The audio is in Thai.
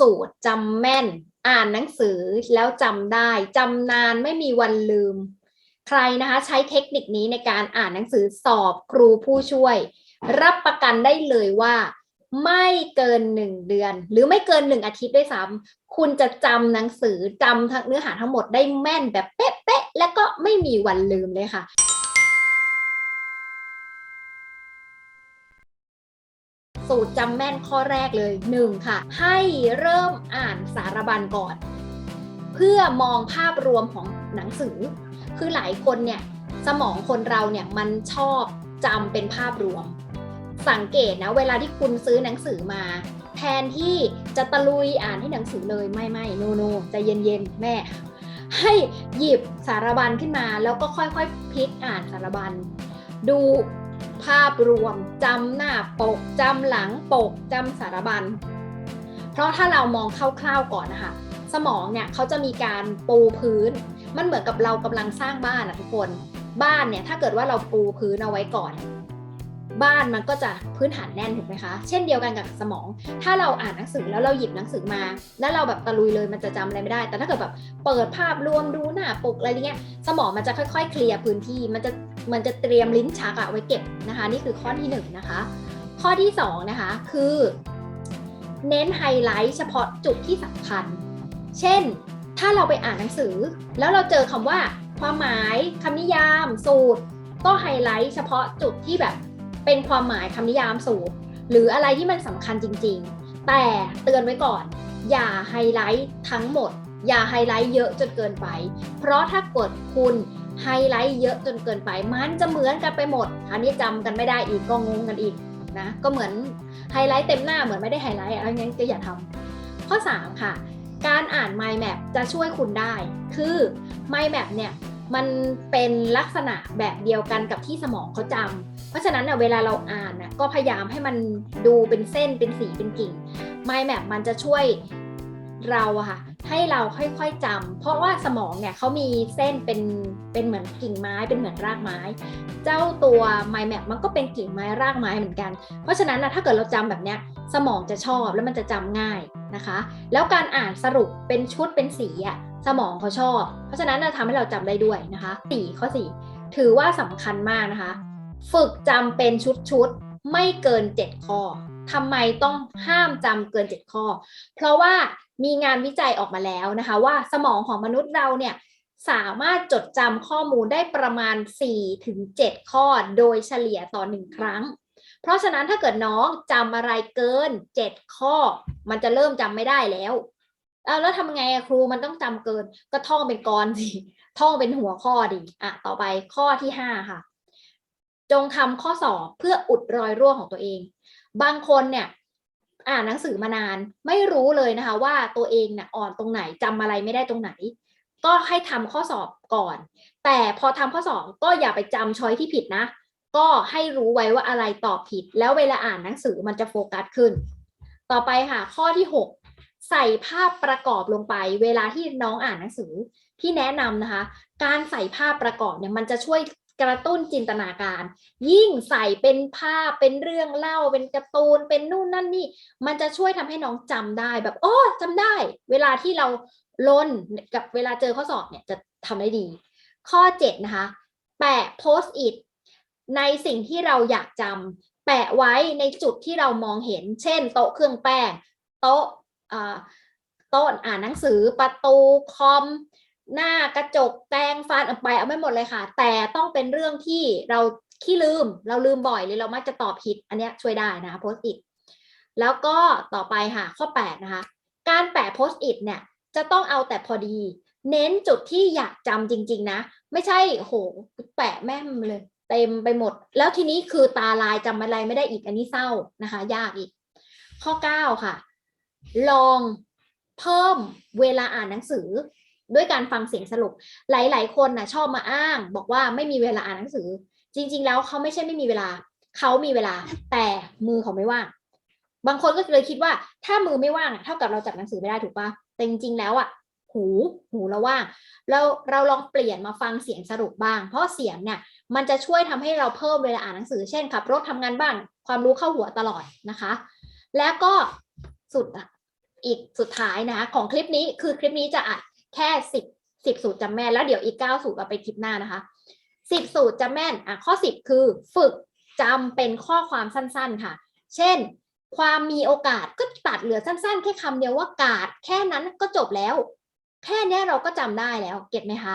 สูตรจำแม่น อ่านหนังสือแล้วจำได้จำนานไม่มีวันลืม ใครนะคะใช้เทคนิคนี้ในการอ่านหนังสือสอบครูผู้ช่วย รับประกันได้เลยว่าไม่เกินหนึ่งเดือน หรือไม่เกินหนึ่งอาทิตย์ด้วยซ้ำคุณจะจำหนังสือจำทั้งเนื้อหาทั้งหมดได้แม่นแบบเป๊ะๆและก็ไม่มีวันลืมเลยค่ะ สูตรจำแม่นข้อแรกเลยหนึ่งค่ะ ให้เริ่มอ่านสารบัญก่อน เพื่อมองภาพรวมของหนังสือ คือหลายคนเนี่ยสมองคนเราเนี่ยมันชอบจำเป็นภาพรวม สังเกตนะเวลาที่คุณซื้อหนังสือมา แทนที่จะตะลุยอ่านให้หนังสือเลยไม่ไม่โนโนใจเย็นๆแม่ให้หยิบสารบัญขึ้นมาแล้วก็ค่อยๆพลิกอ่านสารบัญ ดู ภาพรวมจำหน้าปกจำหลังปกจำสารบัญเพราะถ้าเรามองคร่าวๆก่อนนะคะสมองเนี่ยเขาจะมีการปูพื้น มันเหมือนกับเรากำลังสร้างบ้านอะทุกคนบ้านเนี่ยถ้าเกิดว่าเราปูพื้นเอาไว้ก่อน บ้านมันก็จะพื้นฐานแน่นถูกไหมคะ เช่นเดียวกันกับสมอง ถ้าเราอ่านหนังสือแล้วเราหยิบหนังสือมา แล้วเราแบบตะลุยเลยมันจะจำอะไรไม่ได้ แต่ถ้าเกิดแบบเปิดภาพรวมดูหน้าปกอะไรเงี้ยสมองมันจะค่อยๆ เคลียร์พื้นที่มันจะ มันจะเตรียมลิ้นชักอะไว้เก็บนะคะ นี่คือข้อที่หนึ่งนะคะ ข้อที่สองนะคะคือ เน้นไฮไลท์เฉพาะจุดที่สำคัญ เช่น ถ้าเราไปอ่านหนังสือ แล้วเราเจอคำว่า ความหมายคำนิยาม สูตร ก็ไฮไลท์เฉพาะจุดที่แบบเป็นความหมายคำนิยามสูตร หรืออะไรที่มันสำคัญจริง ๆ แต่เตือนไว้ก่อน อย่าไฮไลท์ทั้งหมด อย่าไฮไลท์เยอะจนเกินไป เพราะถ้ากดคุณ ไฮไลท์เยอะจนเกินไป มันจะเหมือนกันไปหมด อันนี้จำกันไม่ได้อีกก็งงกันอีกนะ ก็เหมือนไฮไลท์เต็มหน้าเหมือนไม่ได้ไฮไลท์อะไรงั้นก็อย่าทำข้อ 3 ค่ะ การอ่าน mind map จะช่วยคุณได้ คือ mind map เนี่ยมันเป็นลักษณะแบบเดียวกันกับที่สมองเขาจำเพราะฉะนั้นนะเวลาเราอ่านนะก็พยายามให้มันดูเป็นเส้นเป็นสีเป็นกิ่ง mind map มันจะช่วยเราอะค่ะ ให้เราค่อยๆจำเพราะว่าสมองเนี่ยเขามีเส้นเป็นเป็นเหมือนกิ่งไม้เป็นเหมือนรากไม้ เจ้าตัว mind map มันก็เป็นกิ่งไม้รากไม้เหมือนกัน เพราะฉะนั้นนะถ้าเกิดเราจำแบบเนี้ยสมองจะชอบแล้วมันจะจำง่ายนะคะ แล้วการอ่านสรุปเป็นชุดเป็นสีอะสมองเขาชอบ เพราะฉะนั้นจะทำให้เราจำได้ด้วยนะคะสี่ข้อสี่ถือว่าสำคัญมากนะคะ ฝึกจำเป็นชุดๆไม่เกิน 7 ข้อทำไมต้องห้ามจำเกิน 7 ข้อ เพราะว่า มีงานวิจัยออกมาแล้วนะคะว่าสมองของมนุษย์เราเนี่ยสามารถจดจำข้อมูลได้ประมาณ 4-7 ข้อโดยเฉลี่ยต่อหนึ่งครั้ง เพราะฉะนั้นถ้าเกิดน้องจำอะไรเกิน 7 ข้อ มันจะเริ่มจำไม่ได้แล้วเอาแล้วทำไงครูมันต้องจำเกิน ก็ท่องเป็นกรสิท่องเป็นหัวข้อดีอะต่อไปข้อที่ 5 ค่ะ จงทำข้อสอบเพื่ออุดรอยรั่วของตัวเอง บางคนเนี่ย อ่านหนังสือมานาน ไม่รู้เลยนะคะ ว่าตัวเองเนี่ยอ่อนตรงไหนจำอะไรไม่ได้ตรงไหน ก็ให้ทำข้อสอบก่อน แต่พอทำข้อสอบก็อย่าไปจำช้อยที่ผิดนะ ก็ให้รู้ไว้ว่าอะไรตอบผิด แล้วเวลาอ่านหนังสือมันจะโฟกัสขึ้น ต่อไปค่ะข้อที่ 6 ใส่ภาพประกอบลงไป เวลาที่น้องอ่านหนังสือที่แนะนำนะคะ การใส่ภาพประกอบเนี่ยมันจะช่วย กระตุ้นจินตนาการ ยิ่งใส่เป็นภาพเป็นเรื่องเล่า เป็นการ์ตูนเป็นนู่นนั่นนี่ มันจะช่วยทำให้น้องจำได้แบบโอ้จำได้ เวลาที่เราลนกับเวลาเจอข้อสอบเนี่ยจะทำได้ดี ข้อ7นะคะแปะโพสต์อิทในสิ่งที่เราอยากจำแปะไว้ในจุดที่เรามองเห็น เช่น โต๊ะเครื่องแป้งโต๊ะโต๊ะอ่านหนังสือประตูคอม หน้ากระจกแปรงฟันเอาไปเอาไม่หมดเลยค่ะ แต่ต้องเป็นเรื่องที่เราขี้ลืมเราลืมบ่อยหรือเรามักจะตอบผิดอันนี้ช่วยได้นะคะโพสต์อิทแล้วก็ต่อไปค่ะข้อ 8 นะคะ การแปะโพสต์อิทเนี่ยจะต้องเอาแต่พอดี เน้นจุดที่อยากจำจริง ๆ นะ ไม่ใช่โหแปะแม่มเลย เต็มไปหมด แล้วทีนี้คือตาลายจำอะไรไม่ได้อีกอันนี้เศร้านะคะ ยากอีก ข้อ 9 ค่ะ ลองเพิ่มเวลาอ่านหนังสือ ด้วยการฟังเสียงสรุป หลาย ๆ คนนะชอบมาอ้าง บอกว่าไม่มีเวลาอ่านหนังสือ จริง ๆ แล้วเขาไม่ใช่ไม่มีเวลา เขามีเวลา แต่มือเขาไม่ว่าง บางคนก็เลยคิดว่า ถ้ามือไม่ว่างเท่ากับเราจับหนังสือไม่ได้ถูกปะแต่จริง ๆ แล้วอะหูหูเราว่างเราเราลองเปลี่ยนมาฟังเสียงสรุปบ้าง เพราะเสียงเนี่ยมันจะช่วยทำให้เราเพิ่มเวลาอ่านหนังสือ เช่นขับรถทำงานบ้าง ความรู้เข้าหัวตลอดนะคะ แล้วก็สุดอะอีกสุดท้ายนะของคลิปนี้คือคลิปนี้จะอัด แค่สิบสิบสูตรจำแม่นแล้วเดี๋ยวอีกเก้าสูตรเราไปคลิปหน้านะคะสิบสูตรจำแม่นอะข้อสิบคือฝึกจำเป็นข้อความสั้นๆค่ะ เช่น ความมีโอกาสก็ตัดเหลือสั้นๆ แค่คำเดียวว่ากาด แค่นั้นก็จบแล้ว แค่เนี้เราก็จำได้แล้ว เก็ตไหมคะ